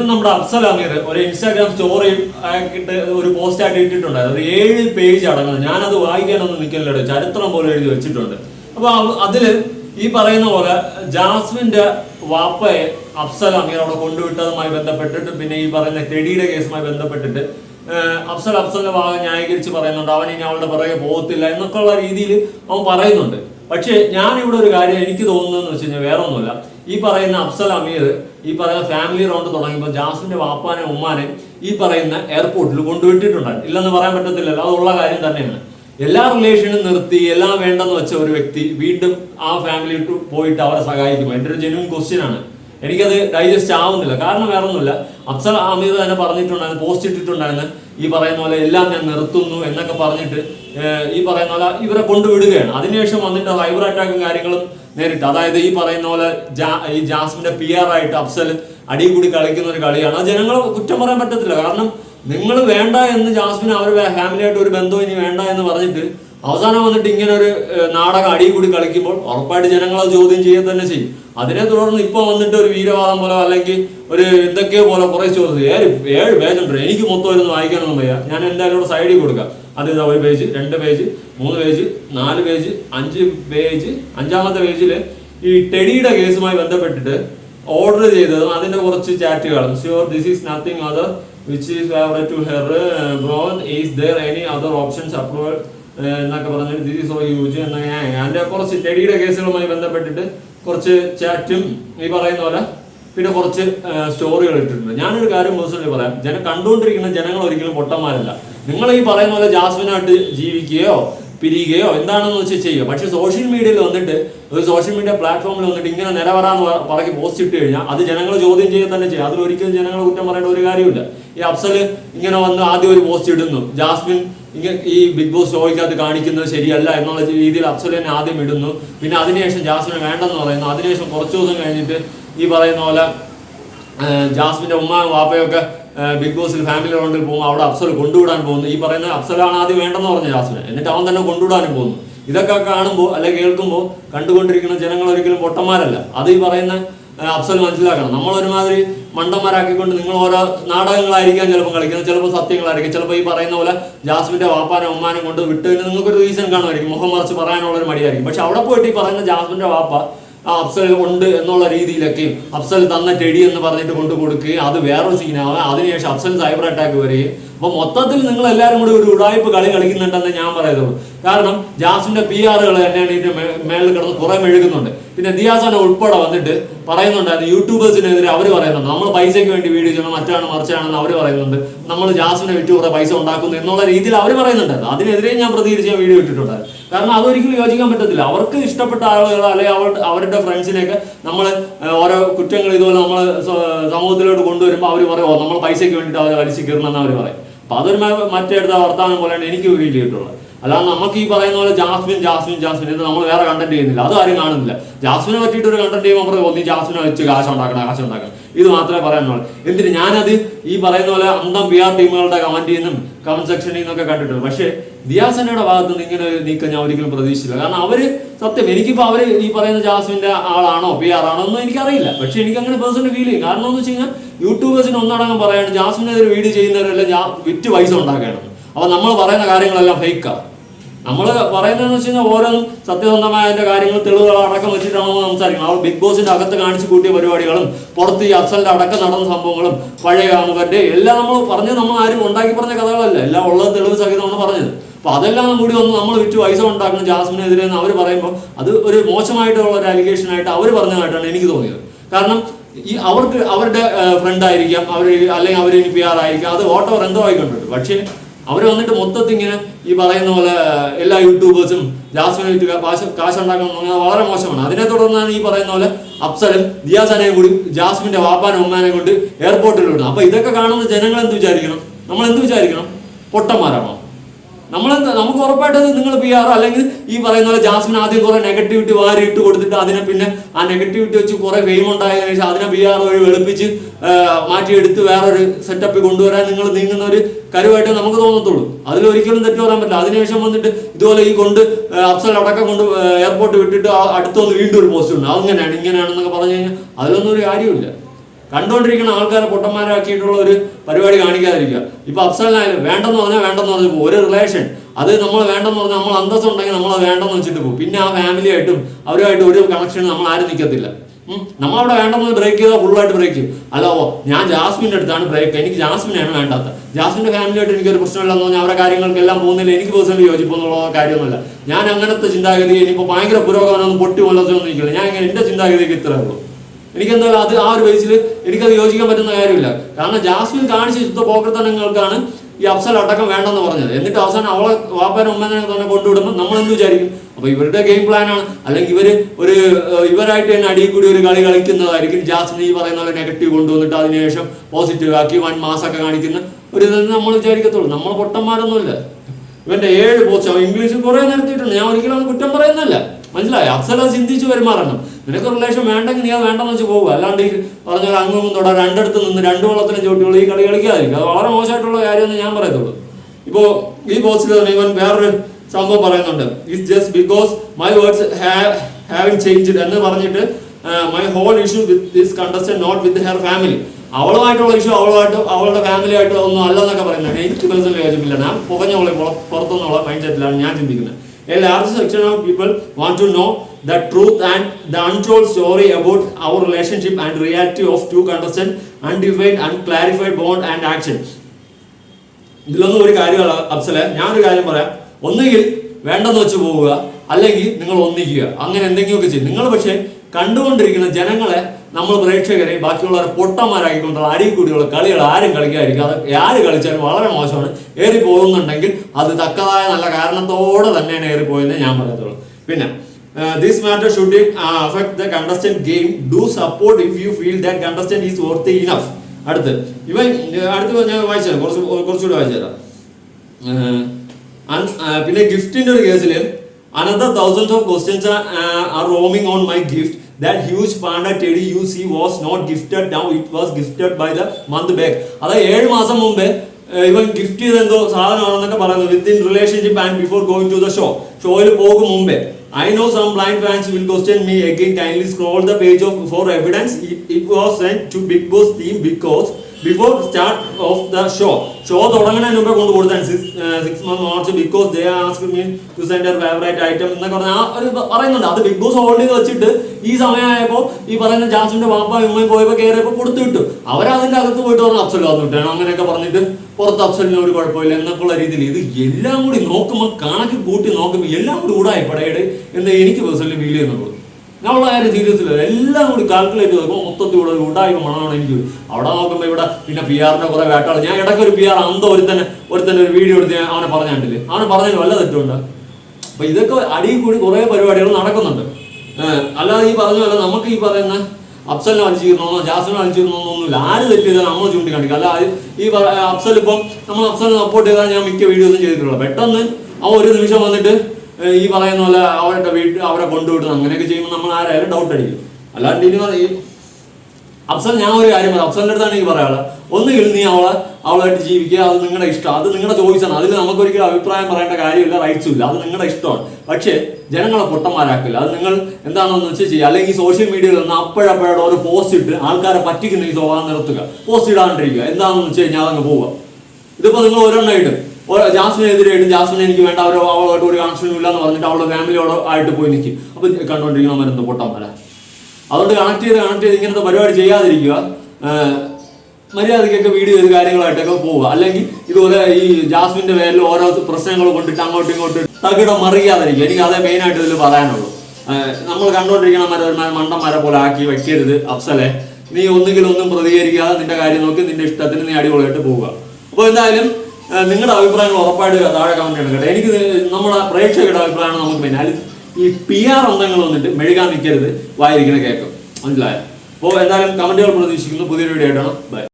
ഇന്ന് നമ്മുടെ അഫ്സൽ അമീർ ഒരു ഇൻസ്റ്റാഗ്രാം സ്റ്റോറി ആക്കിയിട്ട് ഒരു പോസ്റ്റ് ആയിട്ട് ഇട്ടിട്ടുണ്ടായിരുന്നു ഒരു ഏഴ് പേജ് അടങ്ങുന്നത് ഞാനത് വായിക്കാനൊന്നും നിൽക്കില്ലല്ലോ ചരിത്രം പോലെ എഴുതി വെച്ചിട്ടുണ്ട്. അപ്പൊ അതിൽ ഈ പറയുന്ന പോലെ ജാസ്മിന്റെ വാപ്പയെ അഫ്സൽ അമീർ അവിടെ കൊണ്ടുവിട്ടതുമായി ബന്ധപ്പെട്ടിട്ട് പിന്നെ ഈ പറയുന്ന ടെഡിയുടെ കേസുമായി ബന്ധപ്പെട്ടിട്ട് അഫ്സൽ അഫ്സലിന്റെ ഭാഗം ന്യായീകരിച്ച് പറയുന്നുണ്ട്. അവൻ ഇനി അവളുടെ പുറകെ പോകത്തില്ല എന്നൊക്കെയുള്ള രീതിയിൽ അവൻ പറയുന്നുണ്ട്. പക്ഷേ ഞാൻ ഇവിടെ ഒരു കാര്യം എനിക്ക് തോന്നുന്നതെന്ന് വെച്ച് കഴിഞ്ഞാൽ വേറെ ഒന്നുമില്ല ഈ പറയുന്ന അഫ്സൽ അമീർ ഈ പറയുന്ന ഫാമിലി റൗണ്ട് തുടങ്ങിയപ്പോൾ ജാസിന്റെ വാപ്പാനെ ഉമ്മാനെ ഈ പറയുന്ന എയർപോർട്ടിൽ കൊണ്ടുവിട്ടിട്ടുണ്ടായിരുന്നു. ഇല്ലെന്ന് പറയാൻ പറ്റത്തില്ലല്ലോ. അതുള്ള കാര്യം തന്നെയാണ്. എല്ലാ റിലേഷനും നിർത്തി എല്ലാം വേണ്ടെന്ന് വെച്ച ഒരു വ്യക്തി വീണ്ടും ആ ഫാമിലി പോയിട്ട് അവരെ സഹായിക്കുമോ എന്റെ ഒരു ജെന്യൂൻ ക്വസ്റ്റ്യൻ ആണ്. എനിക്കത് ഡൈജസ്റ്റ് ആവുന്നില്ല. കാരണം വേറെ ഒന്നുമില്ല അഫ്സൽ അമീർ തന്നെ പറഞ്ഞിട്ടുണ്ടായിരുന്നു പോസ്റ്റ് ഇട്ടിട്ടുണ്ടായിരുന്നു. ഈ പറയുന്ന പോലെ എല്ലാം ഞാൻ നിർത്തുന്നു എന്നൊക്കെ പറഞ്ഞിട്ട് ഈ പറയുന്ന പോലെ ഇവരെ കൊണ്ടുവിടുകയാണ്. അതിനുശേഷം വന്നിട്ട് സൈബർ അറ്റാക്കും കാര്യങ്ങളും നേരിട്ട്. അതായത് ഈ പറയുന്ന പോലെ ഈ ജാസ്മിന്റെ പി ആർ ആയിട്ട് അഫ്സൽ അടി കൂടി കളിക്കുന്ന ഒരു കളിയാണ്. അത് ജനങ്ങൾ കുറ്റം പറയാൻ പറ്റത്തില്ല. കാരണം നിങ്ങൾ വേണ്ട എന്ന് ജാസ്മിൻ അവരുടെ ഫാമിലിയായിട്ട് ഒരു ബന്ധവും ഇനി വേണ്ട എന്ന് പറഞ്ഞിട്ട് അവസാനം വന്നിട്ട് ഇങ്ങനെ ഒരു നാടകം അടിയിൽ കൂടി കളിക്കുമ്പോൾ ഉറപ്പായിട്ട് ജനങ്ങളെ ചോദ്യം ചെയ്യുക തന്നെ ചെയ്യും. അതിനെ തുടർന്ന് ഇപ്പൊ വന്നിട്ട് ഒരു വീരവാദം പോലെ അല്ലെങ്കിൽ ഒരു എന്തൊക്കെയോ പോലെ കുറെ ചോദ്യം ഏഴ് ഏഴ് പേജുണ്ട് എനിക്ക് മൊത്തം ഇരുന്ന് വായിക്കാനൊന്നും വയ്യ. ഞാൻ എന്തായാലും ഇവിടെ സൈഡിൽ കൊടുക്കാം. അത് ഇതാ ഒരു പേജ് രണ്ട് പേജ് മൂന്ന് പേജ് നാല് പേജ് അഞ്ച് പേജ് അഞ്ചാമത്തെ പേജിൽ ഈ ടെഡിയുടെ കേസുമായി ബന്ധപ്പെട്ടിട്ട് ഓർഡർ ചെയ്തതും അതിന്റെ കുറച്ച് ചാറ്റുകളും sure this is nothing other which is favourite to her brown is there any other options approval എന്നൊക്കെ പറഞ്ഞിട്ട് ദിസ് ഈസ് ഓ യൂജ് എന്ന കുറച്ച് ടെഡിയുടെ കേസുകളുമായി ബന്ധപ്പെട്ടിട്ട് കുറച്ച് ചാറ്റും ഈ പറയുന്ന പോലെ പിന്നെ കുറച്ച് സ്റ്റോറികൾ ഇട്ടിട്ടുണ്ട്. ഞാനൊരു കാര്യം പേഴ്സണലി പറയാം. ജന കണ്ടുകൊണ്ടിരിക്കുന്ന ജനങ്ങൾ ഒരിക്കലും പൊട്ടന്മാരല്ല. നിങ്ങൾ ഈ പറയുന്ന പോലെ ജാസ്മിനായിട്ട് ജീവിക്കുകയോ പിരിയുകയോ എന്താണെന്ന് വെച്ച് ചെയ്യുക. പക്ഷെ സോഷ്യൽ മീഡിയയിൽ വന്നിട്ട് ഒരു സോഷ്യൽ മീഡിയ പ്ലാറ്റ്ഫോമിൽ വന്നിട്ട് ഇങ്ങനെ നിലവറാന്ന് പ- പറഞ്ഞ് പോസ്റ്റ് ഇട്ട് കഴിഞ്ഞാൽ അത് ജനങ്ങൾ ചോദ്യം ചെയ്യുക തന്നെ ചെയ്യും. അതിലൊരിക്കലും ജനങ്ങൾ കുറ്റം പറയേണ്ട ഒരു കാര്യമില്ല ഈ അഫ്സൽ ഇങ്ങനെ വന്ന് ആദ്യം ഒരു പോസ്റ്റ് ഇടുന്നു. ജാസ്മിൻ ഇങ്ങനെ ഈ ബിഗ് ബോസ് ഷോയ്ക്കകത്ത് കാണിക്കുന്നത് ശരിയല്ല എന്നുള്ള രീതിയിൽ അഫ്സൽ തന്നെ ആദ്യം ഇടുന്നു. പിന്നെ അതിനുശേഷം ജാസ്മിനെ വേണ്ടെന്ന് പറയുന്നു. അതിനുശേഷം കുറച്ച് ദിവസം കഴിഞ്ഞിട്ട് ഈ പറയുന്ന പോലെ ജാസ്മിന്റെ ഉമ്മ വാപ്പയൊക്കെ ബിഗ് ബോസിൽ ഫാമിലി റൗണ്ടിൽ പോകും അവിടെ അഫ്സൽ കൊണ്ടുവിടാൻ പോകുന്നു. ഈ പറയുന്ന അഫ്സലാണ് ആദ്യം വേണ്ടെന്ന് പറഞ്ഞ ജാസ്മിൻ എന്നിട്ട് അവൻ തന്നെ കൊണ്ടുവിടാനും പോകുന്നു. ഇതൊക്കെ കാണുമ്പോൾ അല്ലെ കേൾക്കുമ്പോൾ കണ്ടുകൊണ്ടിരിക്കുന്ന ജനങ്ങൾ ഒരിക്കലും പൊട്ടന്മാരല്ല. അത് ഈ പറയുന്ന അഫ്സൽ മനസ്സിലാക്കണം. നമ്മൾ ഒരുമാതിരി മണ്ടന്മാരാക്കിക്കൊണ്ട് നിങ്ങൾ ഓരോ നാടകങ്ങളായിരിക്കാം ചിലപ്പോൾ കളിക്കുന്നത് ചിലപ്പോൾ സത്യങ്ങളായിരിക്കും ചിലപ്പോൾ ഈ പറയുന്ന പോലെ ജാസ്മിന്റെ വാപ്പാനെ ഉമ്മാനെ കൊണ്ട് വിട്ടതിന് നിങ്ങൾക്കൊരു റീസൺ കാണുമായിരിക്കും. മുഖം മറിച്ച് പറയാനുള്ള ഒരു മടിയായിരിക്കും. പക്ഷെ അവിടെ പോയിട്ട് ഈ പറയുന്ന ജാസ്മിന്റെ വാപ്പ ആ അഫ്സൽ ഉണ്ട് എന്നുള്ള രീതിയിലൊക്കെയും അഫ്സൽ തന്ന ടെടി എന്ന് പറഞ്ഞിട്ട് കൊണ്ടു കൊടുക്കുകയും അത് വേറൊരു സീനാവുക. അതിനുശേഷം അഫ്സൽ സൈബർ അറ്റാക്ക് വരികയും. അപ്പൊ മൊത്തത്തിൽ നിങ്ങൾ എല്ലാവരും കൂടി ഒരു ഉടായ്പ് കളി കളിക്കുന്നുണ്ടെന്ന് ഞാൻ പറയുന്നുള്ളൂ കാരണം ജാസിന്റെ പി ആറുകൾ തന്നെയാണ് ഇതിന്റെ മേളിൽ കിടന്ന് കുറെ മെഴുകുന്നുണ്ട്. പിന്നെ ദിയാസന ഉൾപ്പെടെ വന്നിട്ട് പറയുന്നുണ്ടായിരുന്നു യൂട്യൂബേഴ്സിനെതിരെ അവർ പറയുന്നുണ്ട്. നമ്മൾ പൈസയ്ക്ക് വേണ്ടി വീഡിയോ ചെയ്യണം മറ്റാണ് മറിച്ചാണെന്ന് അവർ പറയുന്നുണ്ട്. നമ്മൾ ജാസിനെ വിറ്റ് കുറെ പൈസ ഉണ്ടാക്കുന്നു എന്നുള്ള രീതിയിൽ അവർ പറയുന്നുണ്ടായിരുന്നു അതിനെതിരെ ഞാൻ പ്രതികരിച്ച് ഞാൻ വീഡിയോ ഇട്ടിട്ടുണ്ടായിരുന്നു. കാരണം അതൊരിക്കലും യോജിക്കാൻ പറ്റത്തില്ല. അവർക്ക് ഇഷ്ടപ്പെട്ട ആളുകൾ അല്ലെങ്കിൽ അവരുടെ അവരുടെ ഫ്രണ്ട്സിനെയൊക്കെ നമ്മൾ ഓരോ കുറ്റങ്ങൾ ഇതുപോലെ നമ്മൾ സമൂഹത്തിലോട്ട് കൊണ്ടുവരുമ്പോൾ അവർ പറയും നമ്മൾ പൈസയ്ക്ക് വേണ്ടിയിട്ട് അവർ വലിച്ചു കീറണമെന്ന് അവർ പറയും. അപ്പൊ അതൊരു മ- മറ്റേടുത്ത വർത്താനം പോലെയാണ് എനിക്ക് ഫീൽ ചെയ്തിട്ടുള്ളത്. അല്ലാതെ നമുക്ക് ഈ പറയുന്ന പോലെ ജാസ്മിൻ ജാസ്മിൻ ജാസ്മിൻ ഇത് നമ്മൾ വേറെ കണ്ടന്റ് ചെയ്യുന്നില്ല. അത് ആരും കാണുന്നില്ല. ജാസ്മിനെ പറ്റിയിട്ട് ഒരു കണ്ടന്റ് ചെയ്യുമ്പോൾ നമ്മൾ "ഓ, നീ ജാസ്മിനെ വെച്ച് കാശ് ഉണ്ടാക്കണം കാശ് ഉണ്ടാക്കണം ഇത് മാത്രമേ പറയാനുള്ളൂ. എന്തിന് ഞാനത് ഈ പറയുന്ന പോലെ അന്തം പി ആർ ടീമുകളുടെ കമന്റിൽ നിന്നും കമന്റ് സെക്ഷനിൽ നിന്നൊക്കെ കണ്ടിട്ടുണ്ട്. പക്ഷേ ദിയാസനയുടെ ഭാഗത്ത് നിന്ന് ഇങ്ങനെ നീക്കം ഞാൻ ഒരിക്കലും പ്രതീക്ഷിച്ചില്ല. കാരണം അവർ സത്യം എനിക്കിപ്പോ അവർ ഈ പറയുന്ന ജാസ്മിന്റെ ആളാണോ പി ആർ ആണോ ഒന്നും എനിക്കറിയില്ല. പക്ഷെ എനിക്ക് അങ്ങനെ പേഴ്സണൽ ഫീൽ ചെയ്യും. കാരണം എന്ന് വെച്ച് കഴിഞ്ഞാൽ യൂട്യൂബേഴ്സിന് ഒന്നടങ്കം പറയാണ് ജാസ്മിനെതിരെ വീഡിയോ ചെയ്യുന്നവരെല്ലാം വിറ്റ് പൈസ ഉണ്ടാക്കുകയാണ്. അപ്പൊ നമ്മൾ പറയുന്ന കാര്യങ്ങളെല്ലാം ഫേക്കാ നമ്മൾ പറയുന്നതെന്ന് വെച്ച് കഴിഞ്ഞാൽ ഓരോ സത്യസന്ധമായ അതിന്റെ കാര്യങ്ങൾ തെളിവുകൾ അടക്കം വെച്ചിട്ടാണ് നമ്മൾ സംസാരിക്കുന്നത്. അവർ ബിഗ് ബോസിന്റെ അകത്ത് കാണിച്ചു കൂട്ടിയ പരിപാടികളും പുറത്ത് ഈ അഫ്സലിന്റെ അടക്കം നടന്ന സംഭവങ്ങളും പഴയ കാമുകന്റെ എല്ലാം നമ്മൾ പറഞ്ഞത് നമ്മൾ ആരും ഉണ്ടാക്കി പറഞ്ഞ കഥകളല്ല. എല്ലാം ഉള്ളത് തെളിവ് സഹിതമാണ് പറഞ്ഞത്. അപ്പൊ അതെല്ലാം കൂടി ഒന്ന് നമ്മൾ വിറ്റ് പൈസ ഉണ്ടാക്കുന്ന ജാസ്മിനെതിരെ എന്ന് അവർ പറയുമ്പോൾ അത് ഒരു മോശമായിട്ടുള്ള ഒരു അലിഗേഷൻ ആയിട്ട് അവർ പറഞ്ഞതായിട്ടാണ് എനിക്ക് തോന്നിയത്. കാരണം ഈ അവർക്ക് അവരുടെ ഫ്രണ്ട് ആയിരിക്കാം അവർ അല്ലെങ്കിൽ അവർ പി ആർ ആയിരിക്കാം അത് വോട്ടവർ എന്തോ ആയിക്കൊണ്ടിട്ട്. പക്ഷേ അവർ വന്നിട്ട് മൊത്തത്തിൽ ഇങ്ങനെ ഈ പറയുന്ന പോലെ എല്ലാ യൂട്യൂബേഴ്സും ജാസ്മിനെ വിറ്റ് കാശ് കാശ് ഉണ്ടാക്കാൻ തുടങ്ങുന്നത് വളരെ മോശമാണ്. അതിനെ തുടർന്നാണ് ഈ പറയുന്ന പോലെ അഫ്സലും ദിയാസനെയും കൂടി ജാസ്മിന്റെ വാപ്പാനും ഉമ്മാനെ കൊണ്ട് എയർപോർട്ടിൽ വിടുന്നത്. അപ്പൊ ഇതൊക്കെ കാണുന്ന ജനങ്ങൾ എന്ത് വിചാരിക്കണം? നമ്മൾ എന്ത് വിചാരിക്കണം? പൊട്ടന്മാരാണോ? നമ്മളെന്താ? നമുക്ക് ഉറപ്പായിട്ട് നിങ്ങൾ പി ആർ അല്ലെങ്കിൽ ഈ പറയുന്ന പോലെ ജാസ്മിൻ ആദ്യം കുറെ നെഗറ്റിവിറ്റി വാരി ഇട്ട് കൊടുത്തിട്ട് അതിനെ പിന്നെ ആ നെഗറ്റിവിറ്റി വെച്ച് കുറെ ഫെയിം ഉണ്ടായതിനു ശേഷം അതിനെ പി ആർ വഴി വെളുപ്പിച്ച് മാറ്റി മാറ്റിയെടുത്ത് വേറൊരു സെറ്റപ്പ് കൊണ്ടുവരാൻ നിങ്ങൾ നീങ്ങുന്ന ഒരു കരുവായിട്ട് നമുക്ക് തോന്നത്തുള്ളൂ. അതിലൊരിക്കലും തെറ്റ് പറയാൻ പറ്റില്ല. അതിനുശേഷം വന്നിട്ട് ഇതുപോലെ ഈ കൊണ്ട് അഫ്സൽ അടക്കം കൊണ്ട് എയർപോർട്ട് വിട്ടിട്ട് അടുത്തൊന്ന് വീണ്ടും ഒരു പോസ്റ്റ് ഉണ്ട് അങ്ങനെയാണ് ഇങ്ങനെയാണെന്നൊക്കെ പറഞ്ഞു കഴിഞ്ഞാൽ അതിലൊന്നും ഒരു കാര്യമില്ല കണ്ടുകൊണ്ടിരിക്കുന്ന ആൾക്കാരെ പൊട്ടന്മാരാക്കിയിട്ടുള്ള ഒരു പരിപാടി കാണിക്കാതിരിക്കുക. ഇപ്പൊ അഫ്സലിനായാലും വേണ്ടെന്ന് പറഞ്ഞാൽ വേണ്ടെന്ന് പറഞ്ഞു ഒരു റിലേഷൻ അത് നമ്മൾ വേണ്ടെന്ന് പറഞ്ഞാൽ നമ്മൾ അന്തസ്സം ഉണ്ടെങ്കിൽ നമ്മൾ അത് വേണ്ടെന്ന് വെച്ചിട്ട് പോകും. പിന്നെ ആ ഫാമിലി ആയിട്ടും അവരുമായിട്ട് ഒരു കണക്ഷൻ നമ്മൾ ആരും നിൽക്കത്തില്ല നമ്മളവിടെ വേണ്ടെന്ന് ബ്രേക്ക് ചെയ്താൽ ഫുള്ളായിട്ട് ബ്രേക്ക് ചെയ്യും. അല്ല ഞാൻ ജാസ്മിന്റെ അടുത്താണ് ബ്രേക്ക് എനിക്ക് ജാസ്മിനാണ് വേണ്ടാത്ത. ജാസ്മിന്റെ ഫാമിലിയായിട്ട് എനിക്കൊരു പ്രശ്നമില്ലെന്ന് പറഞ്ഞാൽ അവരുടെ കാര്യങ്ങൾക്കെല്ലാം പോകുന്നില്ല. എനിക്ക് പേഴ്സണലി യോജിപ്പെന്നുള്ള കാര്യമൊന്നുമില്ല. ഞാൻ അങ്ങനത്തെ ചിന്താഗതി ഇനിയിപ്പോൾ ഭയങ്കര പുരോഗമനം പൊട്ടി കൊല്ലത്തൊന്നും നിൽക്കില്ല ഞാൻ ഇങ്ങനെ എന്റെ ചിന്താഗതിക്ക് ഇത്രയേ ഉള്ളൂ. എനിക്കെന്തായാലും അത് ആ ഒരു വയസ്സിൽ എനിക്കത് യോജിക്കാൻ പറ്റുന്ന കാര്യമില്ല. കാരണം ജാസ്മിൻ കാണിച്ച ശുദ്ധ പോക്കത്തനങ്ങൾക്കാണ് ഈ അഫ്സൽ അടക്കം വേണ്ടെന്ന് പറഞ്ഞത്. എന്നിട്ട് അവസാനം അവളെ വാപ്പാനും ഉമ്മനെ തന്നെ കൊണ്ടുവിടുമ്പോൾ നമ്മൾ എന്ത് വിചാരിക്കും? അപ്പൊ ഇവരുടെ ഗെയിം പ്ലാൻ ആണ്. അല്ലെങ്കിൽ ഇവർ ഒരു ഇവരായിട്ട് തന്നെ അടിയിൽ കൂടി ഒരു കളി കളിക്കുന്നതായിരിക്കും ജാസ്മിൻ ഈ പറയുന്ന പോലെ നെഗറ്റീവ് കൊണ്ടുവന്നിട്ട് അതിനുശേഷം പോസിറ്റീവ് ആക്കി വൺ മാസമൊക്കെ കാണിക്കുന്ന ഒരു ഇതെന്ന് നമ്മൾ വിചാരിക്കത്തുള്ളൂ. നമ്മൾ പൊട്ടന്മാരൊന്നുമില്ല. ഇവന്റെ ഏഴ് പോസ്റ്റ് ഇംഗ്ലീഷ് കുറെ നിർത്തിയിട്ടുണ്ട് ഞാൻ ഒരിക്കലും കുറ്റം പറയുന്നല്ല മനസ്സിലായി? അഫ്സൽ അത് ചിന്തിച്ച് പെരുമാറണം. നിനക്ക് റിലേഷൻ വേണ്ടെങ്കിൽ നീ അത് വേണ്ടെന്ന് വെച്ച് പോകുക അല്ലാണ്ട് ഈ പറഞ്ഞ പോലെ അങ്ങും തൊടാ രണ്ടിടത്ത് നിന്ന് രണ്ട് വള്ളത്തിലും ചോട്ടിയുള്ള ഈ കളി കളിക്കാതിരിക്കും അത് വളരെ മോശമായിട്ടുള്ള കാര്യമെന്ന് ഞാൻ പറയത്തുള്ളൂ. ഇപ്പോ ഈ പോസ്റ്റിൽ ഇവൻ വേറൊരു സംഭവം പറയുന്നുണ്ട്. It's just because my words having changed എന്ന് പറഞ്ഞിട്ട് my whole issue with this contestant not with her family അവളുമായിട്ടുള്ള issue അവളുമായിട്ട് അവളുടെ ഫാമിലി ആയിട്ട് ഒന്നും അല്ലെന്നൊക്കെ പറയുന്നുണ്ട്. എനിക്ക് പേഴ്സണലി ഞാൻ പുകഞ്ഞ പുറത്തുനിന്നുള്ള മൈൻഡ് സെറ്റിലാണ് ഞാൻ ചിന്തിക്കുന്നത്. A large section of people want to know the truth and the untold story about our relationship and reality of two contestants, undefined, unclarified bond and action. ഇതിലൊന്നും ഒരു കാര്യമല്ല അഫ്സലെ ഞാനൊരു കാര്യം പറയാം ഒന്നുകിൽ വേണ്ടെന്ന് വെച്ച് പോവുക അല്ലെങ്കിൽ നിങ്ങൾ ഒന്നിക്കുക അങ്ങനെ എന്തെങ്കിലുമൊക്കെ ചെയ്യും നിങ്ങൾ പക്ഷേ കണ്ടുകൊണ്ടിരിക്കുന്ന ജനങ്ങളെ നമ്മൾ പ്രേക്ഷകരെ ബാക്കിയുള്ളവർ പൊട്ടന്മാരാക്കിക്കൊണ്ടുള്ള അടിയിൽ കൂടിയുള്ള കളികൾ ആരും കളിക്കാതിരിക്കുക. അത് ആര് കളിച്ചാലും വളരെ മോശമാണ്. ഏറി പോകുന്നുണ്ടെങ്കിൽ അത് തക്കതായ നല്ല കാരണത്തോടെ തന്നെയാണ് ഏറി പോയെന്ന് ഞാൻ പറയത്തുള്ളൂ. പിന്നെ this matter should affect the contestant game do support if you feel that contestant is worth enough അടുത്ത്. ഇവ അടുത്ത് ഞാൻ വായിച്ചു കുറച്ച് കുറച്ചുകൂടി വായിച്ചു തരാം പിന്നെ ഗിഫ്റ്റിന്റെ ഒരു കേസിൽ another thousand of questions are roaming on my gift that huge panda teddy you see was not gifted now it was gifted by the month back അതായത് ഏഴ് മാസം മുമ്പേ ഏഹ് ഇവൻ ഗിഫ്റ്റ് ചെയ്ത എന്തോ സാധനമാണെന്നൊക്കെ പറയുന്നു. Within relationship and before going to the show ഷോയിൽ പോകും മുമ്പേ. I know some blind fans will question me again kindly scroll the page of for evidence it was send to big boss team because before start off the show show തുടങ്ങുന്നതിന് മുമ്പേ കൊണ്ട് കൊടുത്താണ് six month March because they ask mean to send your favourite item എന്നൊക്കെ പറഞ്ഞാൽ ആ ഒരു പറയുന്നുണ്ട്. അത് ബിഗ് ബോസ് ഹോൾഡ് ചെയ്ത് വെച്ചിട്ട് ഈ സമയമായപ്പോൾ ഈ പറയുന്ന ജാസ്മിന്റെ വാപ്പ ഉമ്മയും പോയപ്പോൾ കയറിയപ്പോൾ കൊടുത്തു വിട്ടു. അവരതിന്റെ അകത്ത് പോയിട്ട് പറഞ്ഞു അഫ്സൽ വന്നു വിട്ടാണ് അങ്ങനെയൊക്കെ പറഞ്ഞിട്ട് പുറത്ത് അഫ്സലിന് ഒരു കുഴപ്പമില്ല എന്നൊക്കെയുള്ള രീതിയിൽ ഇത് എല്ലാം കൂടി നോക്കുമ്പോൾ കണക്ക് കൂട്ടി നോക്കുമ്പോൾ എല്ലാം കൂടി കൂടായി പടയുടെ എന്ന് എനിക്ക് പേഴ്സണലി ഫീൽ ചെയ്യുന്നുള്ളൂ. ഉള്ള കാര്യം സീരിയസില്ല എല്ലാം കൂടി കാൽക്കുലേറ്റ് നോക്കുമ്പോൾ മൊത്തത്തിൽ ഇവിടെ ഒരു ഉണ്ടായി മണമാണ് എനിക്ക് അവിടെ നോക്കുമ്പോൾ ഇവിടെ പിന്നെ പി ആറിന്റെ കുറെ വേട്ടാൾ ഞാൻ ഇടയ്ക്ക് ഒരു പി ആർ അന്ത ഒരുത്തന്നെ ഒരുത്തന്നെ ഒരു വീഡിയോ എടുത്ത് അവനെ പറഞ്ഞിട്ടില്ലേ അവനെ പറഞ്ഞതിൽ വല്ല തെറ്റുണ്ട് അപ്പൊ ഇതൊക്കെ അടിയിൽ കൂടി കുറെ പരിപാടികൾ നടക്കുന്നുണ്ട്. അല്ലാതെ ഈ പറഞ്ഞ പോലെ നമുക്ക് ഈ പറയുന്ന അഫ്സലിനെ വലിച്ചിരുന്നോ ജാസിനെ വലിച്ചിരുന്നോന്നൊന്നുമില്ല. ആര് തെറ്റ് ചെയ്താൽ നമ്മൾ ചൂണ്ടിക്കാണിക്കുക അല്ല ഈ അഫ്സൽ ഇപ്പം നമ്മൾ അഫ്സലിനെ സപ്പോർട്ട് ചെയ്താൽ ഞാൻ മിക്ക വീഡിയോസും ചെയ്തിട്ടുള്ളത് പെട്ടെന്ന് ആ ഒരു നിമിഷം വന്നിട്ട് ഈ പറയുന്ന പോലെ അവരുടെ വീട്ടിൽ അവരെ കൊണ്ടുവിടുന്നു അങ്ങനെയൊക്കെ ചെയ്യുമ്പോൾ നമ്മൾ ആരായാലും ഡൗട്ട് അടിക്കും. അല്ലാണ്ട് ഇനി പറയും ഈ അഫ്സൽ ഞാൻ ഒരു കാര്യം പറയാം. അഫ്സലിന്റെ അടുത്താണ് എനിക്ക് പറയാനുള്ളത് ഒന്നുകിൽ നീ അവളെ അവളായിട്ട് ജീവിക്കുക അത് നിങ്ങളുടെ ഇഷ്ടം അത് നിങ്ങളുടെ ചോയ്സാണ്. അതിൽ നമുക്കൊരിക്കലും അഭിപ്രായം പറയേണ്ട കാര്യമില്ല റൈറ്റ്സും ഇല്ല. അത് നിങ്ങളുടെ ഇഷ്ടമാണ്. പക്ഷേ ജനങ്ങളെ പൊട്ടന്മാരാക്കില്ല. അത് നിങ്ങൾ എന്താണെന്ന് വെച്ചാൽ ചെയ്യുക അല്ലെങ്കിൽ സോഷ്യൽ മീഡിയയിൽ നിന്ന് അപ്പോഴപ്പോഴോ ഒരു പോസ്റ്റ് ഇട്ട് ആൾക്കാരെ പറ്റിക്കുന്ന ഈ സ്വഭാവം നിർത്തുക പോസ്റ്റ് ഇടാണ്ടിരിക്കുക. എന്താണെന്ന് വെച്ച് കഴിഞ്ഞാൽ അതങ്ങ് പോവുക. ഇതിപ്പോൾ നിങ്ങൾ ഒരെണ്ണമായിട്ട് ജാസ്മിനെതിരായിട്ട് ജാസ്മിൻ എനിക്ക് വേണ്ട അവരോ അവളോട്ട് ഒരു കണക്ഷനും ഇല്ല എന്ന് പറഞ്ഞിട്ട് അവളുടെ ഫാമിലിയോട് ആയിട്ട് പോയി നിൽക്കും അപ്പൊ കണ്ടോണ്ടിരിക്കണവരെന്ത് പോലെ. അതുകൊണ്ട് കണക്ട് ചെയ്ത് കണക്ട് ചെയ്ത് ഇങ്ങനത്തെ പരിപാടി ചെയ്യാതിരിക്കുക. മര്യാദയ്ക്കൊക്കെ വീഡിയോ ചെയ്ത് കാര്യങ്ങളായിട്ടൊക്കെ പോവുക. അല്ലെങ്കിൽ ഇതുപോലെ ഈ ജാസ്മിന്റെ പേരിൽ ഓരോ പ്രശ്നങ്ങൾ കൊണ്ടിട്ട് അങ്ങോട്ടും ഇങ്ങോട്ടും തകിടം മറിയാതിരിക്കുക. എനിക്ക് അതേ മെയിനായിട്ട് ഇതിൽ പറയാനുള്ളൂ. നമ്മൾ കണ്ടോണ്ടിരിക്കണ മര മണ്ടന്മാരെ പോലെ ആക്കി വെക്കരുത് അഫ്സലെ. നീ ഒന്നുകിൽ ഒന്നും പ്രതികരിക്കാതെ നിന്റെ കാര്യം നോക്കി നിന്റെ ഇഷ്ടത്തിന് നീ അടിപൊളിയായിട്ട് പോവുക. അപ്പോൾ എന്തായാലും നിങ്ങളുടെ അഭിപ്രായങ്ങൾ ഉറപ്പായിട്ട് താഴെ കമന്റ് ചെയ്യണം കേട്ടോ. എനിക്ക് നമ്മുടെ പ്രേക്ഷകരുടെ അഭിപ്രായമാണ് നമുക്ക് പിന്നെ. ഈ പി ആർ അംഗങ്ങൾ വന്നിട്ട് മെഴുകാൻ നിൽക്കരുത് വായിരിക്കണ കേൾക്കും മനസ്സിലായോ? അപ്പോൾ എന്തായാലും കമന്റുകൾ പ്രതീക്ഷിക്കുന്നു. പുതിയൊരു വീഡിയോ ആയിട്ടാണ് ബൈ